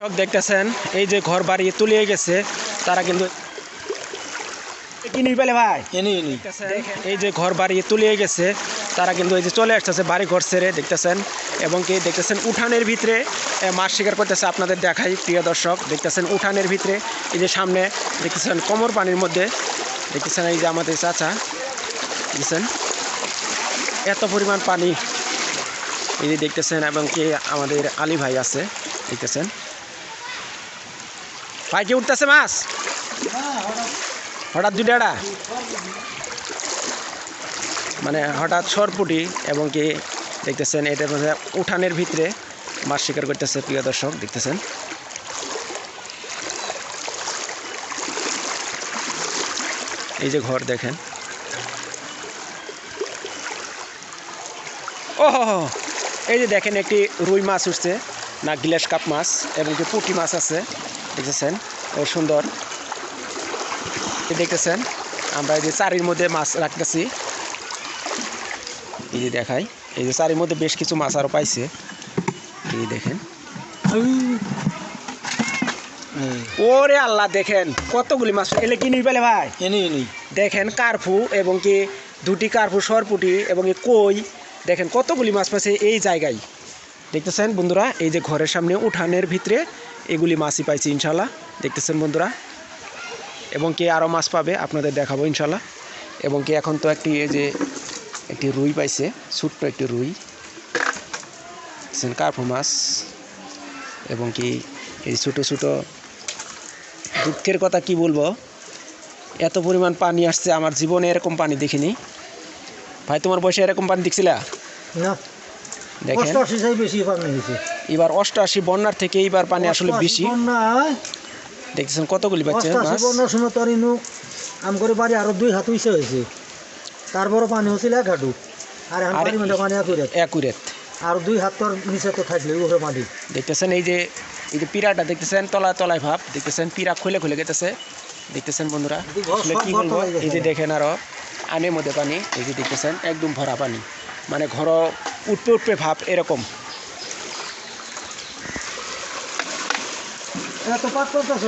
দর্শক দেখতেছেন এই যে ঘর বাড়ি তুলিয়ে গেছে তারা কিন্তু ভাই। এই যে ঘর বাড়ি তুলিয়ে গেছে তারা কিন্তু এই যে চলে আসতেছে বাড়ি ঘর ছেড়ে দেখতেছেন এবং কি দেখতেছেন উঠানের ভিতরে মাছ শিকার করতেছে আপনাদের দেখাই প্রিয় দর্শক দেখতেছেন উঠানের ভিতরে এই যে সামনে দেখতেছেন কোমর পানির মধ্যে দেখতেছেন এই যে আমাদের চাচা দেখতেছেন এত পরিমাণ পানি এই যে দেখতেছেন এবং কি আমাদের আলী ভাই আছে দেখতেছেন। ভাই কি উঠতেছে মাছ? হঠাৎ দুটাটা মানে হঠাৎ সরপুটি এবং কি দেখতেছেন, এটা উঠানের ভিতরে মাছ শিকার করতেছে, প্রিয় দর্শক, দেখতেছেন। এই যে ঘর দেখেন। ও এই যে দেখেন একটি রুই মাছ উঠছে। না গিলাস কাপ মাছ এবং কি পুঁটি মাছ আছে দেখতেছেন? সুন্দর। দেখতেছেন? আমরা এই যে চারির মধ্যে মাছ রাখতেছি। এই যে দেখাই এই যে চারির মধ্যে বেশ কিছু মাছ আরও পাইছে। এই যে দেখেন। ওরে আল্লাহ দেখেন কতগুলি মাছ। এলে কি নিয়ে পেলে ভাই? দেখেন কার্ফু এবং কি দুটি কার্ফু সরপুটি এবং কি কই। দেখেন কতগুলি মাছ পাচ্ছে এই জায়গায়। দেখতেছেন বন্ধুরা, এই যে ঘরের সামনে উঠানের ভিতরে এগুলি মাছই পাইছি ইনশাল্লাহ দেখতেছেন বন্ধুরা, এবং কে আরও মাছ পাবে আপনাদের দেখাবো ইনশাল্লাহ এবং কি এখন তো একটি, এই যে একটি রুই পাইছে, ছোট্ট একটি রুই। কার্ফু মাছ, এবং কি এই ছোটো ছোটো দুঃখের কথা কি বলব, এত পরিমাণ পানি আসছে, আমার জীবনে এরকম পানি দেখিনি। ভাই, তোমার বয়সে এরকম পানি দেখছিলা? না। দেখেন। এবার অষ্টআশি বন্যার থেকে এইবার পানি আসলে বেশি। দেখতেছেন কতগুলি পাচ্ছে বন্যার সময় তোর ইনু আম করে বাড়ি আরও দুই হাত উইসে হয়েছে। তারপরে পানি হচ্ছিল এক হাঁটু। আর পানি মানে পানি আর দুই হাত তোর নিচে তো থাকলে উপরে মাটি। দেখতেছেন এই যে এই যে পিরাটা দেখতেছেন তলায় তলায় ভাব। দেখতেছেন পিরা খুলে খুলে গেতেছে। দেখতেছেন বন্ধুরা আসলে কি বলব? এই যে দেখেন আরও আনের মধ্যে পানি এই যে দেখতেছেন একদম ভরা পানি। মানে ঘর উঠবে ভাব এরকম। এত পাঁচ পঞ্চাশ